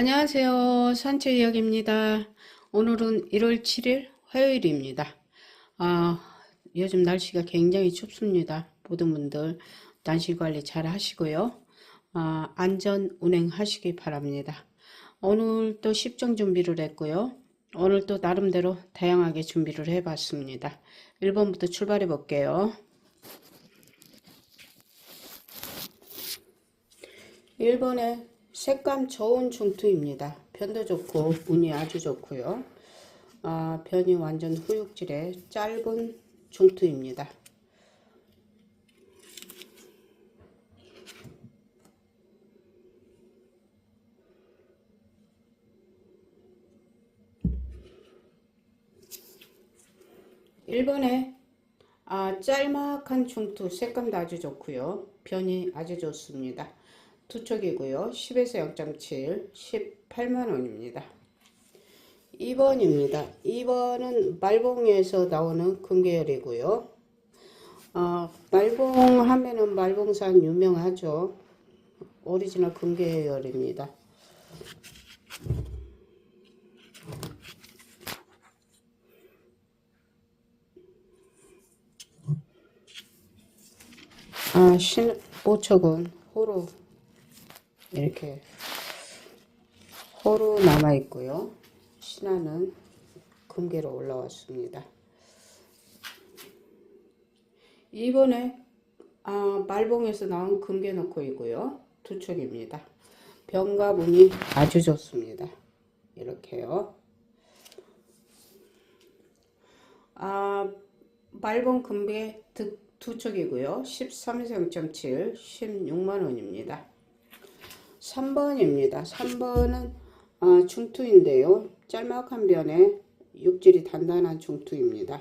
안녕하세요. 산책 이야기입니다. 오늘은 1월 7일 화요일입니다. 아, 요즘 날씨가 굉장히 춥습니다. 모든 분들 날씨 관리 잘 하시고요. 아, 안전 운행하시기 바랍니다. 오늘 또 십정 준비를 했고요. 오늘 또 나름대로 다양하게 준비를 해봤습니다. 1번부터 출발해 볼게요. 1번에 색감 좋은 중투입니다. 편도 좋고 운이 아주 좋고요. 아, 변이 완전 후육질의 짧은 중투입니다. 일번에 아, 짤막한 중투 색감도 아주 좋고요. 변이 아주 좋습니다. 투척이고요. 10에서 0.7, 18만 원입니다. 2번입니다. 2번은 말봉에서 나오는 금계열이고요. 어, 말봉 하면은 말봉산 유명하죠. 오리지널 금계열입니다. 아, 신, 5척은 호로 이렇게 호로 남아 있고요. 신화는 금계로 올라왔습니다. 이번에 아, 말봉에서 나온 금계 넣고 있고요. 두 척입니다. 병과 문이 아주 좋습니다. 이렇게요. 아, 말봉 금계 두, 두 척이고요. 13에서 0.7, 16만 원입니다. 3번입니다. 3번은 어, 중투인데요. 짤막한 변에 육질이 단단한 중투입니다.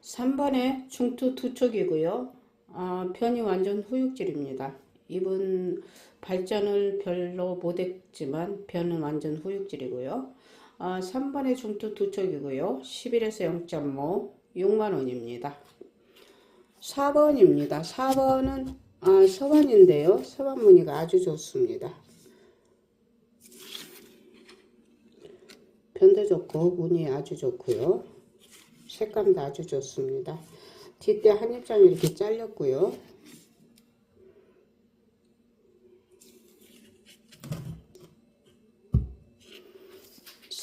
삼번에 중투 투척이고요. 어, 편이 완전 후육질입니다. 이분 발전을 별로 못했지만 변은 완전 후육질이고요. 아, 3번의 중투 두 척이고요. 11에서 0.5, 6만원입니다. 4번입니다. 4번은 아, 서반인데요. 서반 무늬가 아주 좋습니다. 변도 좋고 무늬 아주 좋고요. 색감도 아주 좋습니다. 뒷대 한 입장이 이렇게 잘렸고요.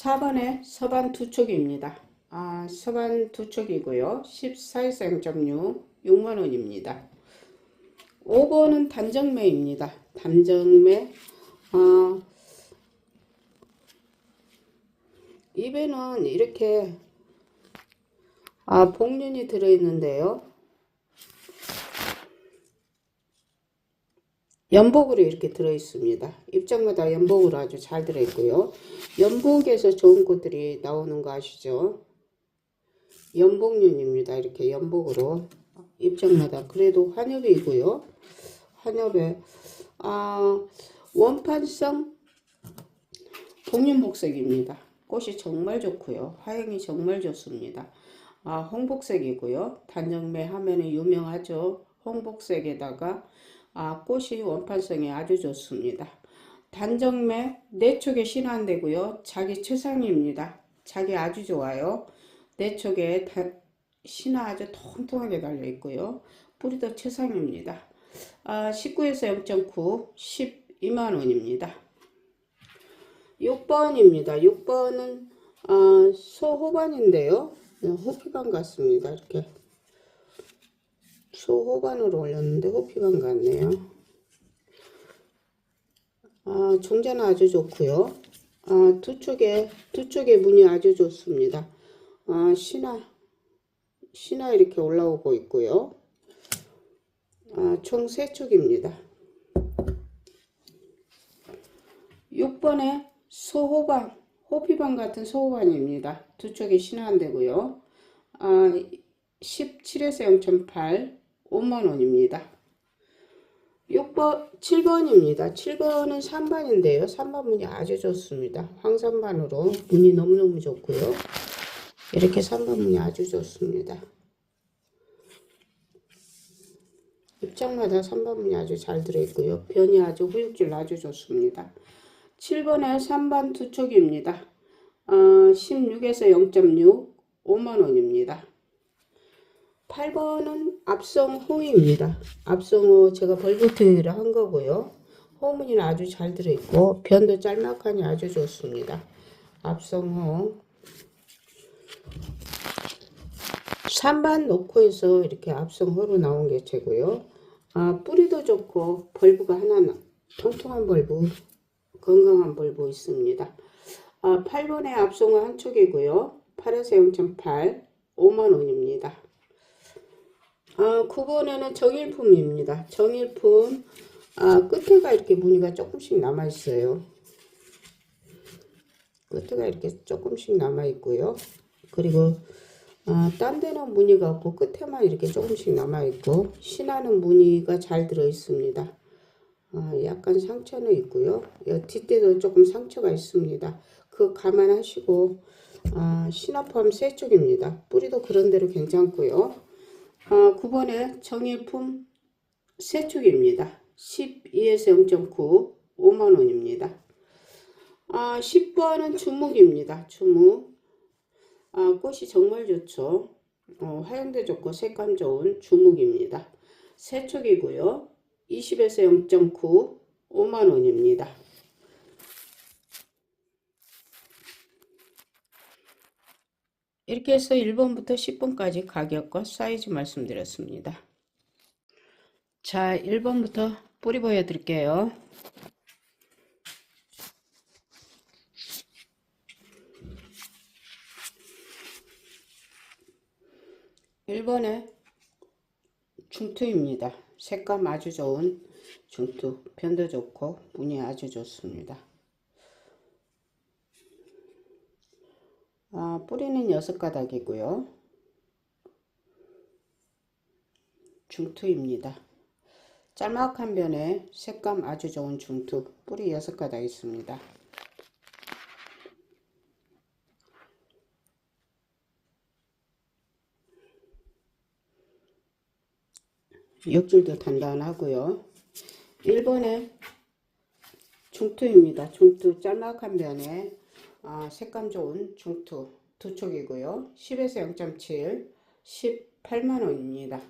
4번에 서반 두 촉입니다. 아, 서반 두 촉이고요. 14에서 0.6, 6만원입니다. 5번은 단정매입니다. 단정매, 아, 입에는 이렇게, 아, 복륜이 들어있는데요. 연복으로 이렇게 들어있습니다. 입장마다 연복으로 아주 잘 들어있고요. 연복에서 좋은 꽃들이 나오는 거 아시죠? 연복륜입니다. 이렇게 연복으로 입장마다 그래도 환엽이고요. 환엽에 아, 원판성 복륜복색입니다. 꽃이 정말 좋고요. 화형이 정말 좋습니다. 아, 홍복색이고요. 단정매 하면은 유명하죠. 홍복색에다가 아, 꽃이 원판성이 아주 좋습니다. 단정매 네 촉에 신한되고요. 자기 최상입니다. 자기 아주 좋아요. 네 촉에 다, 신화 아주 통통하게 달려 있고요. 뿌리도 최상입니다. 아, 19에서 0.9, 12만 원입니다. 6번입니다. 6번은 아, 소호반인데요. 호피반 같습니다. 이렇게 소호반으로 올렸는데 호피반 같네요. 아, 종자는 아주 좋고요. 아, 두 쪽에 두 쪽에 문이 아주 좋습니다. 아, 신화 신화 이렇게 올라오고 있고요. 아, 총 세 쪽입니다. 6번에 소호반 호피반 같은 소호반입니다. 두 쪽에 신화한되고요. 아, 17에서 0.8 5만원입니다. 6번, 7번입니다. 7번은 3반인데요. 3반 문이 아주 좋습니다. 황산반으로 문이 너무너무 좋고요. 이렇게 3반 문이 아주 좋습니다. 입장마다 3번 문이 아주 잘 들어있고요. 변이 아주 후육질 아주 좋습니다. 7번에 3번 두 쪽입니다. 어, 16에서 0.6 5만원입니다. 8번은 앞성호입니다. 앞성호 제가 벌브트를 한 거고요. 호문이는 아주 잘 들어있고 변도 짤막하니 아주 좋습니다. 앞성호 3반 놓고에서 이렇게 앞성호로 나온 개체고요. 아, 뿌리도 좋고 벌브가 하나 통통한 벌브 건강한 벌브 있습니다. 아, 8번에 앞성호 한 쪽이고요. 8에서 0.8 5만원입니다. 아, 9번에는 정일품입니다. 정일품 아, 끝에가 이렇게 무늬가 조금씩 남아 있어요. 끝에가 이렇게 조금씩 남아 있고요. 그리고 아, 딴 데는 무늬가 없고 끝에만 이렇게 조금씩 남아 있고 신하는 무늬가 잘 들어 있습니다. 아, 약간 상처는 있고요. 여 뒷대도 조금 상처가 있습니다. 그거 감안하시고 아, 신화펌 세 쪽입니다. 뿌리도 그런 대로 괜찮고요. 아, 9번에 정일품 세 쪽입니다. 12에서 0.9 5만원입니다. 아, 10번은 주묵입니다. 주묵. 아, 꽃이 정말 좋죠. 어, 화형도 좋고 색감 좋은 주묵입니다. 세 쪽이고요. 20에서 0.9 5만원입니다. 이렇게 해서 1번부터 10번까지 가격과 사이즈 말씀드렸습니다. 자, 1번부터 뿌리 보여드릴게요. 1번에 중투입니다. 색감 아주 좋은 중투, 편도 좋고 무늬 아주 좋습니다. 아, 뿌리는 6가닥이고요. 중투입니다. 짤막한 변에 색감 아주 좋은 중투, 뿌리 6가닥 있습니다. 옆줄도 단단하고요. 1번에 중투입니다. 중투 짤막한 변에 아, 색감 좋은 중투 두 촉이고요. 10에서 0.7 18만원입니다.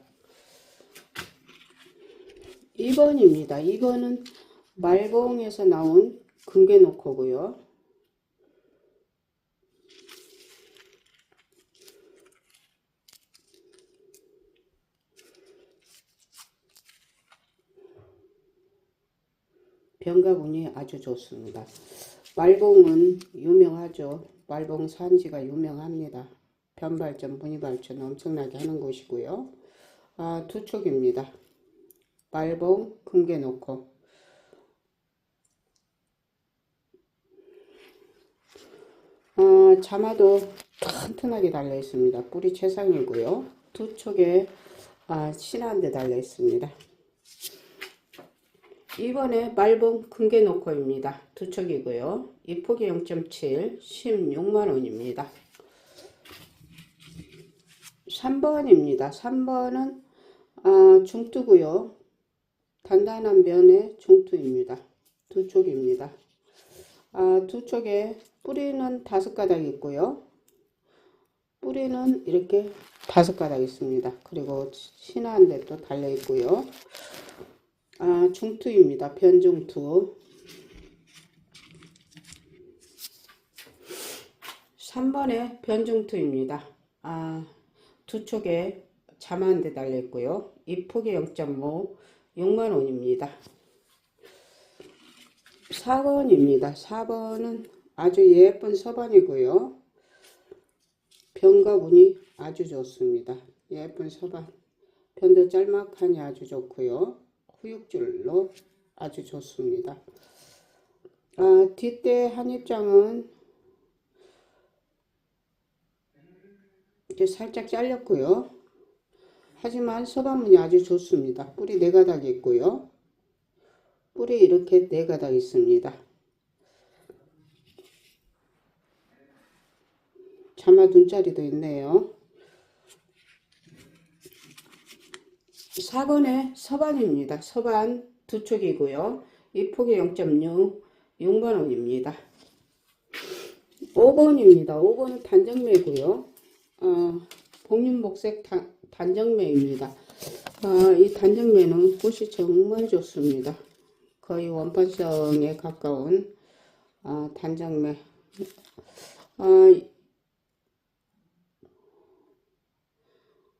2번입니다. 이거는 말봉에서 나온 금괴노코고요. 병가분이 아주 좋습니다. 말봉은 유명하죠. 말봉 산지가 유명합니다. 변발전, 무늬발전 엄청나게 하는 곳이고요. 아, 두 촉입니다. 말봉, 금괴 놓고 아, 자마도 튼튼하게 달려 있습니다. 뿌리 최상이고요. 두 촉에 아, 신한데 달려 있습니다. 이번에 말봉 금괴노코입니다. 두 척이고요. 이 폭이 0.7 16만원입니다. 3번입니다. 3번은 아, 중투고요. 단단한 면의 중투입니다. 두 쪽입니다. 아, 두 쪽에 뿌리는 다섯 가닥 있고요. 뿌리는 이렇게 다섯 가닥 있습니다. 그리고 신한 데 또 달려 있고요. 아, 중투입니다. 변중투. 3번에 변중투입니다. 아, 두 촉에 자만 데 달려 있고요. 이 폭이 0.5, 6만원입니다. 4번입니다. 4번은 아주 예쁜 서반이고요. 변가분이 아주 좋습니다. 예쁜 서반. 변도 짤막하니 아주 좋고요. 후육줄로 아주 좋습니다. 아, 뒷대 한 입장은 이렇게 살짝 잘렸고요. 하지만 서반문이 아주 좋습니다. 뿌리 네 가닥이 있고요. 뿌리 이렇게 네 가닥 있습니다. 자마 눈자리도 있네요. 4번에 서반입니다. 서반 두 쪽이고요. 이 폭이 0.6, 6만원입니다. 5번입니다. 5번은 단정매고요. 어, 복륜복색 단, 단정매입니다. 아, 이 단정매는 꽃이 정말 좋습니다. 거의 원판성에 가까운 아, 단정매. 아,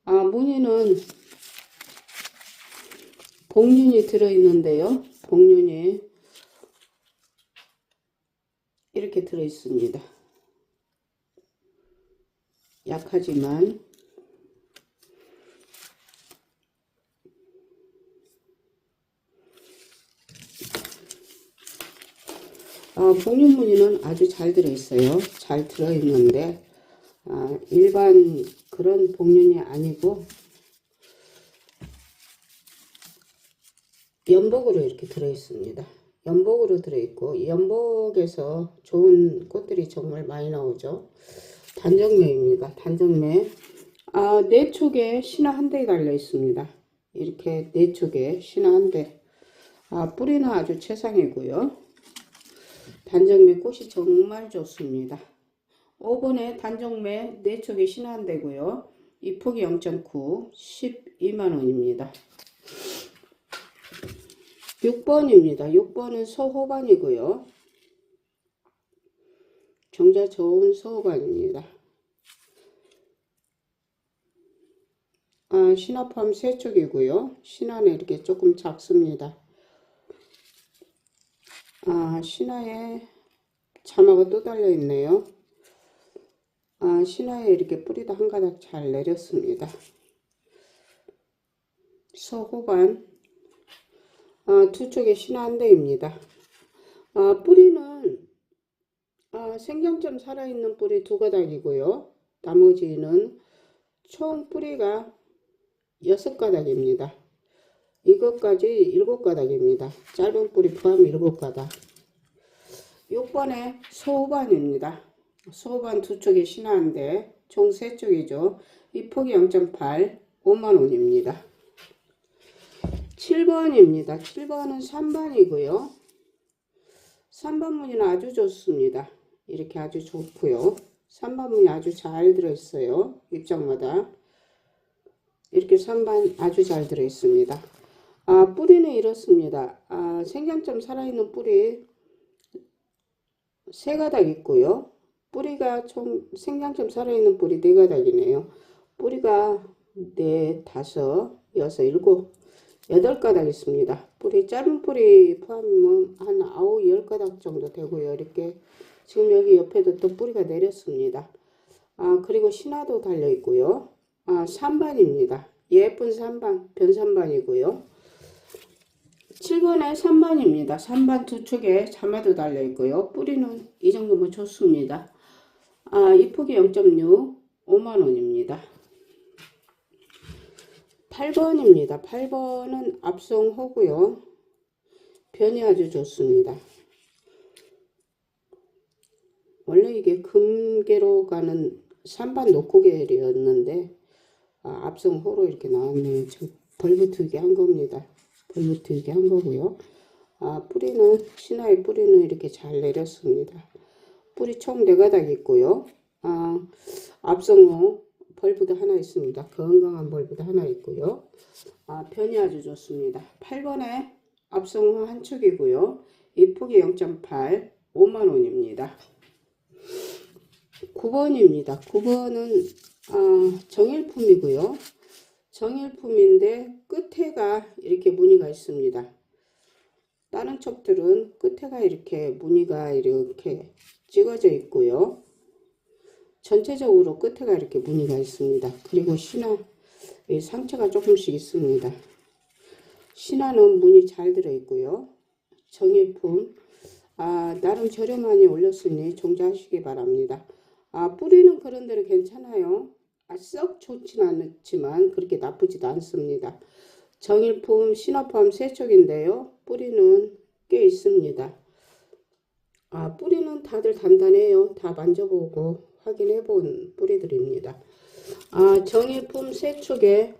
아, 무늬는 복륜이 들어있는데요. 복륜이 이렇게 들어있습니다. 약하지만 아, 복륜 무늬는 아주 잘 들어있어요. 잘 들어있는데 아, 일반 그런 복륜이 아니고 연복으로 이렇게 들어있습니다. 연복으로 들어있고 연복에서 좋은 꽃들이 정말 많이 나오죠. 단정매입니다. 단정매. 아, 네 쪽에 신화 한 대 달려 있습니다. 이렇게 네 쪽에 신화 한 대. 아, 뿌리는 아주 최상이고요. 단정매 꽃이 정말 좋습니다. 5번에 단정매 네 쪽에 신화 한 대고요. 이 폭이 0.9, 12만원입니다. 6번입니다. 6번은 소호반이고요. 정자 좋은 소호반입니다. 아, 신화팜 세 쪽이고요. 신화는 이렇게 조금 작습니다. 아, 신화에 자마가 또 달려 있네요. 아, 신화에 이렇게 뿌리도 한 가닥 잘 내렸습니다. 소호반 아, 두 쪽에 신화 한 대입니다. 아, 뿌리는 아, 생장점 살아있는 뿌리 두 가닥이고요. 나머지는 총 뿌리가 여섯 가닥입니다. 이것까지 일곱 가닥입니다. 짧은 뿌리 포함 일곱 가닥. 6번에 소호반입니다. 소호반 두 쪽에 신화인데 총 세 쪽이죠. 이 폭이 0.8, 5만원입니다. 7번입니다. 7번은 3번이고요. 3번 무늬는 아주 좋습니다. 이렇게 아주 좋고요. 3번 무늬 아주 잘 들어있어요. 입장마다. 이렇게 3번 아주 잘 들어있습니다. 아, 뿌리는 이렇습니다. 아, 생장점 살아있는 뿌리 세 가닥 있고요. 뿌리가 총 생장점 살아있는 뿌리 네 가닥이네요. 뿌리가 네, 다섯, 여섯, 일곱, 여덟 가닥 있습니다. 뿌리 짧은 뿌리 포함이면 한 아홉 열 가닥 정도 되고요. 이렇게 지금 여기 옆에도 또 뿌리가 내렸습니다. 아 그리고 신화도 달려 있고요. 아 3반입니다. 예쁜 3반 변3반이고요. 7번에 3반입니다. 3반 두 쪽에 자마도 달려 있고요. 뿌리는 이 정도면 좋습니다. 아, 이 폭이 0.6 5만원입니다. 8번입니다. 8번은 앞송호고요. 변이 아주 좋습니다. 원래 이게 금계로 가는 산반 녹고계열이었는데 아, 앞송호로 이렇게 나왔네요. 지금 벌붙이게 한 겁니다. 벌붙이게 한 거고요. 아, 뿌리는 신화의 뿌리는 이렇게 잘 내렸습니다. 뿌리 총 4가닥 있고요. 아, 앞송호 벌브도 하나 있습니다. 건강한 벌브도 하나 있고요. 아, 편이 아주 좋습니다. 8번에 앞송호 한 축이고요. 이 폭이 0.8, 5만원입니다. 9번입니다. 9번은 아, 정일품이고요. 정일품인데 끝에가 이렇게 무늬가 있습니다. 다른 촉들은 끝에가 이렇게 무늬가 이렇게 찍어져 있고요. 전체적으로 끝에가 이렇게 무늬가 있습니다. 그리고 신화 상처가 조금씩 있습니다. 신화는 무늬 잘 들어 있고요. 정일품 아, 나름 저렴하니 올렸으니 종자하시기 바랍니다. 아, 뿌리는 그런 대로 괜찮아요. 아, 썩 좋진 않지만 그렇게 나쁘지도 않습니다. 정일품 신화포함 세 척인데요. 뿌리는 꽤 있습니다. 아, 뿌리는 다들 단단해요. 다 만져보고 확인해 본 뿌리들입니다. 아, 정일품 세 축에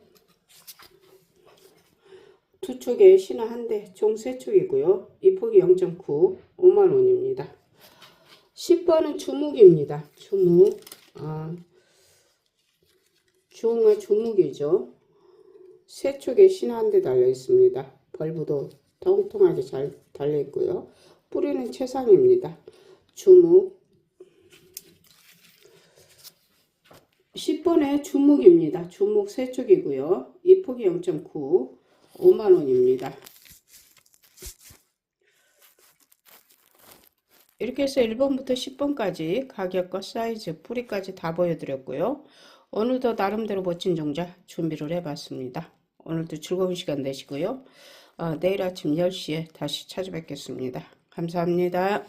두 축에 신화 한 대, 총 세 축이고요. 이 폭이 0.9, 5만 원입니다. 10번은 주묵입니다. 주묵. 아, 주홍아 주묵이죠. 세 축에 신화 한 대 달려 있습니다. 벌브도 통통하게 잘 달려 있고요. 뿌리는 최상입니다. 주묵. 10번에 주묵입니다. 주묵 세 축이고요. 이 폭이 0.9, 5만 원입니다. 이렇게 해서 1번부터 10번까지 가격과 사이즈, 뿌리까지 다 보여드렸고요. 오늘도 나름대로 멋진 종자 준비를 해봤습니다. 오늘도 즐거운 시간 되시고요. 어, 내일 아침 10시에 다시 찾아뵙겠습니다. 감사합니다.